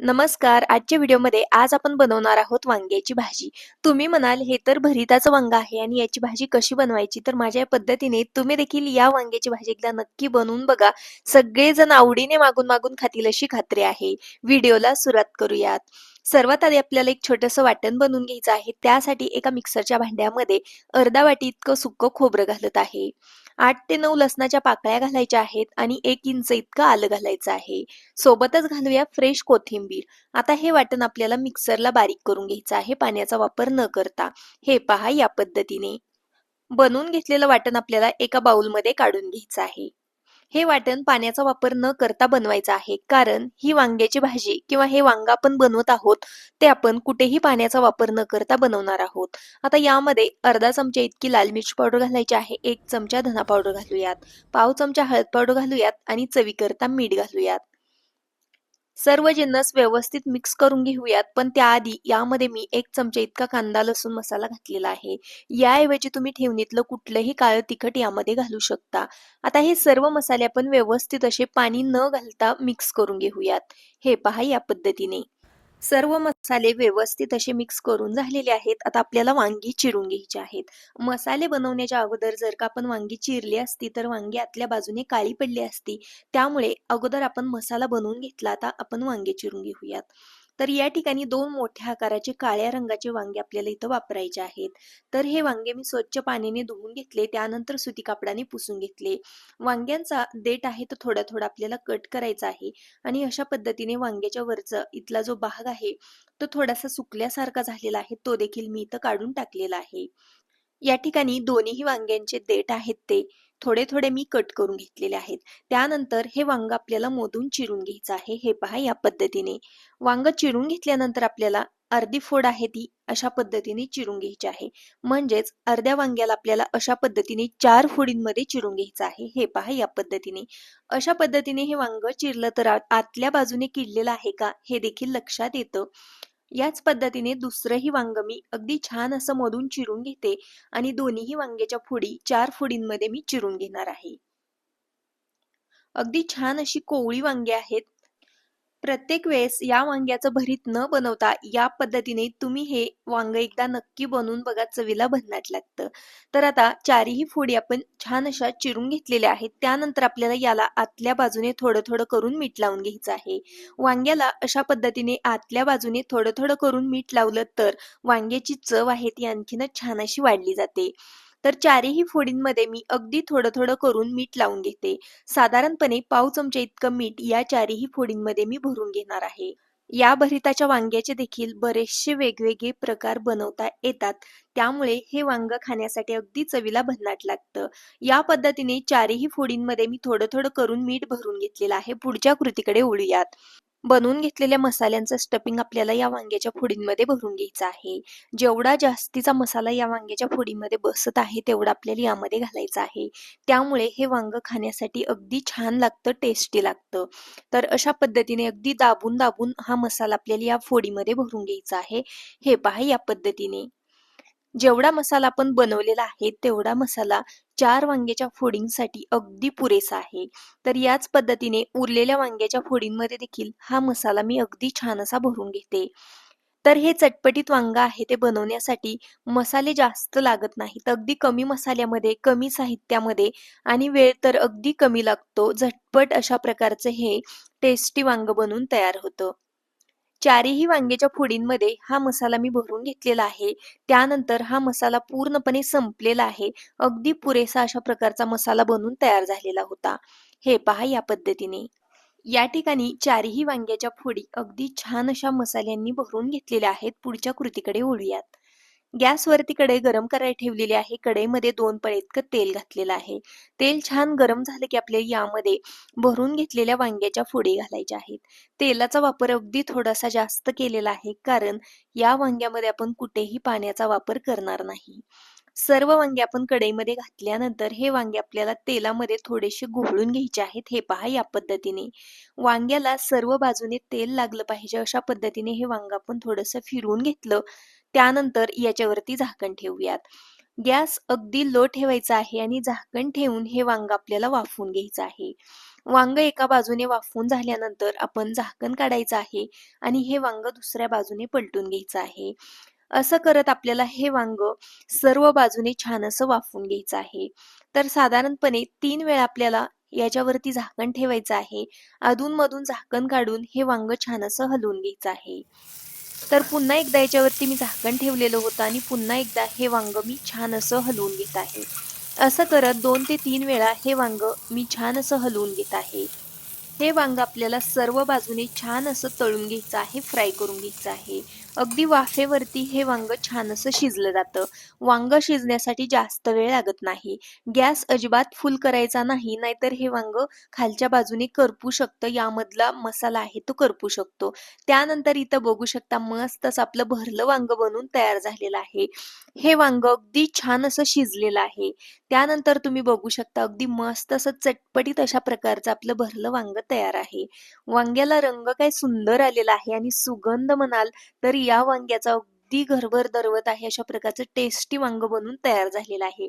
नमस्कार. आजच्या व्हिडिओमध्ये आज आपण बनवणार आहोत वांग्याची भाजी. तुम्ही म्हणाल हे तर भरिताचं वांग आहे आणि याची भाजी कशी बनवायची? तर माझ्या या पद्धतीने तुम्ही देखील या वांग्याची भाजी एकदा नक्की बनवून बघा. सगळेजण आवडीने मागून मागून खातील अशी खात्री आहे. व्हिडिओला सुरुवात करूयात. सर्वात आधी आपल्याला एक छोटंसं वाटण बनवून घ्यायचं आहे. त्यासाठी एका मिक्सरच्या भांड्यामध्ये अर्धा वाटी इतकं सुक्क खोबरं घालत आहे. आठ ते नऊ लसणाच्या पाकळ्या घालायच्या आहेत आणि एक इंच इतकं आलं घालायचं आहे. सोबतच घालूया फ्रेश कोथिंबीर. आता हे वाटण आपल्याला मिक्सरला बारीक करून घ्यायचं आहे. पाण्याचा वापर न करता. हे पहा या पद्धतीने. बनवून घेतलेलं वाटण आपल्याला एका बाउलमध्ये काढून घ्यायचं आहे. हे वाटण पाण्याचा वापर न करता बनवायचं आहे. कारण ही वांग्याची भाजी किंवा हे वांग आपण बनवत आहोत ते आपण कुठेही पाण्याचा वापर न करता बनवणार आहोत. आता यामध्ये अर्धा चमचा इतकी लाल मिरची पावडर घालायची आहे एक चमचा धना पावडर घालूयात पाव चमचा हळद पावडर घालूयात आणि चवीकरता मीठ घालूयात. सर्व जिन्नस व्यवस्थित मिक्स करून घेऊयात. पण त्याआधी यामध्ये मी एक चमचा इतका कांदा लसूण मसाला घातलेला आहे. याऐवजी तुम्ही ठेवणीतलं कुठलंही काळं तिखट यामध्ये घालू शकता. आता हे सर्व मसाले आपण व्यवस्थित असे पाणी न घालता मिक्स करून घेऊयात. हे पहा या पद्धतीने. सर्व मसाले व्यवस्थित असे मिक्स करून झालेले आहेत. आता आपल्याला वांगी चिरून घ्यायची आहेत. मसाले बनवण्याच्या अगोदर जर का आपण वांगी चिरली असती तर वांगी आतल्या बाजूने काळी पडली असती त्यामुळे अगोदर आपण मसाला बनवून घेतला आता आपण वांगे चिरून घेऊयात. तर या ठिकाणी दोन मोठ्या आकाराचे काळ्या रंगाचे वांगे आपल्याला इथं वापरायचे आहेत. तर हे वांगे मी स्वच्छ पाण्याने धुवून घेतले त्यानंतर सुती कापडाने पुसून घेतले. वांग्यांचा देठ आहे तो थोडा थोडा आपल्याला कट करायचा आहे आणि अशा पद्धतीने वांग्याच्या वरचा इथला जो भाग आहे तो थोडासा सुकल्यासारखा झालेला आहे तो देखील मी इथं काढून टाकलेला आहे. या ठिकाणी दोन्हीही वांग्यांचे देठ आहेत ते. थोडे थोडे मी कट करून घेतलेले आहेत. त्यानंतर हे वांग आपल्याला मोदून चिरून घ्यायचं आहे. हे पहा या पद्धतीने. वांग चिरून घेतल्यानंतर आपल्याला अर्धी फोड आहे ती अशा पद्धतीने चिरून घ्यायची आहे. म्हणजेच अर्ध्या वांग्याला आपल्याला अशा पद्धतीने चार फोडींमध्ये चिरून घ्यायचं आहे. हे पहा या पद्धतीने. अशा पद्धतीने हे वांग चिरलं तर आतल्या बाजूने किडलेलं आहे का? हे देखील लक्षात येतं. याच पद्धतीने दुसरंही वांग मी अगदी छान असं मधून चिरून घेते आणि दोन्हीही वांग्याच्या फोडी चार फोडींमध्ये मी चिरून घेणार आहे. अगदी छान अशी कोवळी वांगे आहेत प्रत्येक वेळेस या वांग्याचं भरीत न बनवता या पद्धतीने तुम्ही हे वांग एकदा नक्की बनवून बघा चवीला भन्नाट लागतं. तर आता चारही फोडी आपण छान अशा चिरून घेतलेल्या आहेत. त्यानंतर आपल्याला याला आतल्या बाजूने थोडं थोडं करून मीठ लावून घ्यायचं आहे. वांग्याला अशा पद्धतीने आतल्या बाजूने थोडं थोडं करून मीठ लावलं तर वांग्याची चव आहे ती आणखीनच छान अशी वाढली जाते. तर चारही फोडींमध्ये मी अगदी थोडं थोडं करून मीठ लावून घेते. साधारणपणे पाव चमचे इतकं मीठ या चारही फोडींमध्ये मी भरून घेणार आहे. या भरिताच्या वांग्याचे देखील बरेचसे वेगवेगळे प्रकार बनवता येतात. त्यामुळे हे वांग खाण्यासाठी अगदी चवीला भन्नाट लागतं. या पद्धतीने चारही फोडींमध्ये मी थोडं थोडं करून मीठ भरून घेतलेलं आहे. पुढच्या कृतीकडे वळूयात. बनवून घेतलेल्या मसाल्यांचं स्टफिंग आपल्याला या वांग्याच्या फोडींमध्ये भरून घ्यायचं आहे. जेवढा जास्तीचा मसाला या वांग्याच्या फोडीमध्ये बसत आहे तेवढा आपल्याला यामध्ये घालायचा आहे. त्यामुळे हे वांग खाण्यासाठी अगदी छान लागतं टेस्टी लागतं. तर अशा पद्धतीने अगदी दाबून दाबून हा मसाला आपल्याला या फोडीमध्ये भरून घ्यायचा आहे. हे पहा या पद्धतीने. जेवढा मसाला आपण बनवलेला आहे तेवढा मसाला चार वांग्याच्या फोडींसाठी अगदी पुरेसा आहे. तर याच पद्धतीने उरलेल्या वांग्याच्या फोडींमध्ये देखील हा मसाला मी अगदी छान असा भरून घेते. तर हे चटपटीत वांग आहे ते बनवण्यासाठी मसाले जास्त लागत नाहीत. अगदी कमी मसाल्यामध्ये कमी साहित्यामध्ये आणि वेळ तर अगदी कमी लागतो. झटपट अशा प्रकारचं हे टेस्टी वांग बनून तयार होतं. चारही वांग्याच्या फोडींमध्ये हा मसाला मी भरून घेतलेला आहे. त्यानंतर हा मसाला पूर्णपणे संपलेला आहे. अगदी पुरेसा अशा प्रकारचा मसाला बनून तयार झालेला होता. हे पहा या पद्धतीने. या ठिकाणी चारही वांग्याच्या फोडी अगदी छान अशा मसाल्यांनी भरून घेतलेल्या आहेत. पुढच्या कृतीकडे ओढूयात गॅसवरती कढई गरम करायला ठेवलेली आहे. कढईमध्ये दोन पळे इतकं तेल घातलेलं आहे. तेल छान गरम झालं की आपल्याला यामध्ये भरून घेतलेल्या वांग्याच्या फोडी घालायच्या आहेत. तेलाचा वापर अगदी थोडासा जास्त केलेला आहे कारण या वांग्यामध्ये आपण कुठेही पाण्याचा वापर करणार नाही. सर्व वांगे आपण कढईमध्ये घातल्यानंतर हे वांगे आपल्याला तेलामध्ये थोडेसे घोळून घ्यायचे आहेत हे पहा या पद्धतीने. वांग्याला सर्व बाजूने तेल लागलं पाहिजे अशा पद्धतीने हे वांग आपण थोडंसं फिरवून घेतलं त्यानंतर याच्यावरती झाकण ठेवूयात गॅस अगदी लो ठेवायचा आहे आणि झाकण ठेवून हे वांग आपल्याला वाफवून घ्यायचं आहे वांग एका बाजूने वाफवून झाल्यानंतर आपण झाकण काढायचं आहे आणि हे वांग दुसऱ्या बाजूने पलटून घ्यायचं आहे. असं करत आपल्याला हे वांग सर्व बाजूने छान असं वाफवून घ्यायचं आहे. तर साधारणपणे तीन वेळा आपल्याला याच्यावरती झाकण ठेवायचं आहे. अधून-मधून झाकण काढून हे वांग छान असं हलवून घ्यायचं आहे. तर पुन्हा एकदा याच्यावरती मी झाकण ठेवलेलं होतं आणि पुन्हा एकदा हे वांग मी छान असं हलवून घेत आहे. असं करत दोन ते तीन वेळा हे वांग मी छान असं हलवून घेत आहे. हे वांग आपल्याला सर्व बाजूने छान असं तळून घ्यायचं आहे, फ्राय करून घ्यायचं आहे. अगदी वाफेवरती हे वांग छान असं शिजलं जातं. वांग शिजण्यासाठी जास्त वेळ लागत नाही. गॅस अजिबात फुल करायचा नाही, नाहीतर हे वांग खालच्या बाजूने करपू शकतं. यामधला मसाला आहे तो करपू शकतो. त्यानंतर इथं बघू शकता मस्त आपलं भरलं वांग बनून तयार झालेलं आहे. हे वांग अगदी छान असं शिजलेलं आहे. त्यानंतर तुम्ही बघू शकता अगदी मस्त असं चटपटीत अशा प्रकारचं आपलं भरलं वांग तयार आहे. वांग्याला रंग काय सुंदर आलेला आहे आणि सुगंध म्हणाल तरी या वांग्याचा अगदी घरभर दरवत आहे अशा प्रकारचं टेस्टी वांग बनून तयार झालेलं आहे.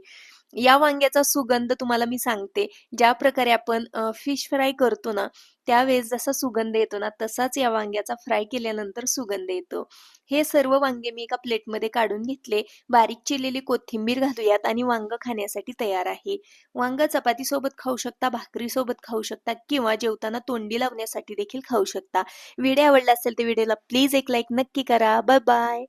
या वांग्याचा सुगंध तुम्हाला मी सांगते, ज्या प्रकारे आपण फिश फ्राय करतो ना, त्यावेळेस जसा सुगंध येतो ना, तसाच या वांग्याचा फ्राय केल्यानंतर सुगंध येतो. हे सर्व वांगे मी एका प्लेटमध्ये काढून घेतले. बारीक चिरलेली कोथिंबीर घालूयात आणि वांग खाण्यासाठी तयार आहे. वांग चपातीसोबत खाऊ शकता, भाकरीसोबत खाऊ शकता किंवा जेवताना तोंडी लावण्यासाठी देखील खाऊ शकता. व्हिडिओ आवडला असेल तर व्हिडिओला प्लीज एक लाईक नक्की करा. Bye bye.